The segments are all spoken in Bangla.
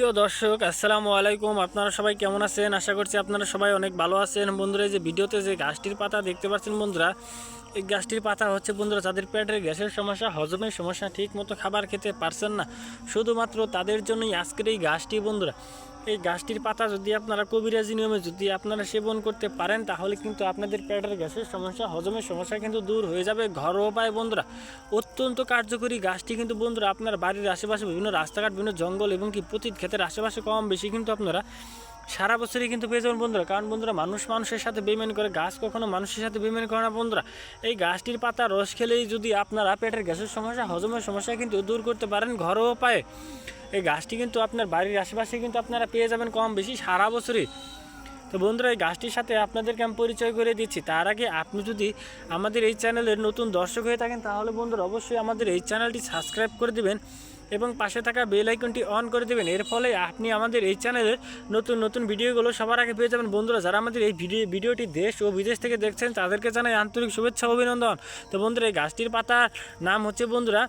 প্রিয় দর্শক, আসসালামু আলাইকুম। আপনারা সবাই কেমন আছেন? আশা করছি আপনারা সবাই অনেক ভালো আছেন। বন্ধুরা যে ভিডিওতে যে গাছটির পাতা দেখতে পাচ্ছেন বন্ধুরা, এই গাছটির পাতা হচ্ছে বন্ধুরা যাদের পেটের গ্যাসের সমস্যা, হজমের সমস্যা ঠিক মতো খাবার খেতে পারছেন না। শুধুমাত্র তাদের জন্যই আজকের এই গাছটি বন্ধুরা। এই গাছটির পাতা যদি আপনারা কবিরাজি নিয়মে যদি আপনারা সেবন করতে পারেন, তাহলে কিন্তু আপনাদের পেটের গ্যাসের সমস্যা, হজমের সমস্যা কিন্তু দূর হয়ে যাবে। ঘরোয়া উপায় বন্ধুরা, অত্যন্ত কার্যকরী গাছটি কিন্তু বন্ধুরা আপনার বাড়ির আশেপাশে বিভিন্ন রাস্তাঘাট, বিভিন্ন জঙ্গল এবং কি পতিত ক্ষেতের আশেপাশে কম বেশি কিন্তু আপনারা সারা বছরই কিন্তু পেয়ে যাবেন বন্ধুরা। কারণ বন্ধুরা, মানুষ মানুষের সাথে বেমেন করে, গাছ কখনো মানুষের সাথে বেমেন করে না বন্ধুরা। এই গাছটির পাতা রস খেলেই যদি আপনারা পেটের গ্যাসের সমস্যা, হজমের সমস্যা কিন্তু দূর করতে পারেন ঘরোয়া উপায়ে। এই গাছটি কিন্তু আপনার বাড়ির আশেপাশে কিন্তু আপনারা পেয়ে যাবেন কম বেশি সারা বছরই। তো বন্ধুরা, এই গাছটির সাথে আপনাদেরকে আমি পরিচয় করে দিচ্ছি। তার আগে আপনি যদি আমাদের এই চ্যানেলের নতুন দর্শক হয়ে থাকেন, তাহলে বন্ধুরা অবশ্যই আমাদের এই চ্যানেলটি সাবস্ক্রাইব করে দেবেন এবং পাশে থাকা বেল আইকনটি অন করে দেবেন। এর ফলে আপনি আমাদের এই চ্যানেলের নতুন নতুন ভিডিওগুলো সবার আগে পেয়ে যাবেন। বন্ধুরা, যারা আমাদের এই ভিডিও, ভিডিওটি দেশ ও বিদেশ থেকে দেখছেন, তাদেরকে জানাই আন্তরিক শুভেচ্ছা, অভিনন্দন। তো বন্ধুরা, এই গাছটির পাতার নাম হচ্ছে, বন্ধুরা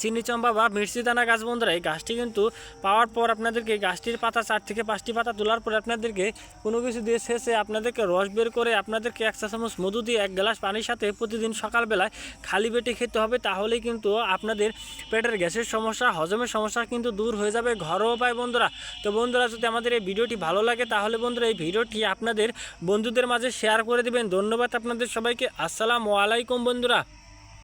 চিনি চম্পা বা মির্চি দানা গাছ বন্ধুরা, এই গাছটি কিন্তু পাওয়ার পর আপনাদেরকে গাছটির পাতা চার থেকে পাঁচটি পাতা তোলার পরে আপনাদেরকে কোনো কিছু দিয়ে শেষে আপনাদেরকে রস বের করে আপনাদেরকে এক চা চামচ মধু দিয়ে এক গ্লাস পানির সাথে প্রতিদিন সকালবেলায় খালি পেটে খেতে হবে তাহলেই কিন্তু আপনাদের পেটের গ্যাসের সমস্যা, হজমের সমস্যা কিন্তু দূর হয়ে যাবে ঘরোয়া উপায় বন্ধুরা। তো বন্ধুরা, যদি আমাদের এই ভিডিওটি ভালো লাগে, তাহলে বন্ধুরা এই ভিডিওটি আপনাদের বন্ধুদের মাঝে শেয়ার করে দিবেন। ধন্যবাদ আপনাদের সবাইকে। আসসালামু আলাইকুম বন্ধুরা।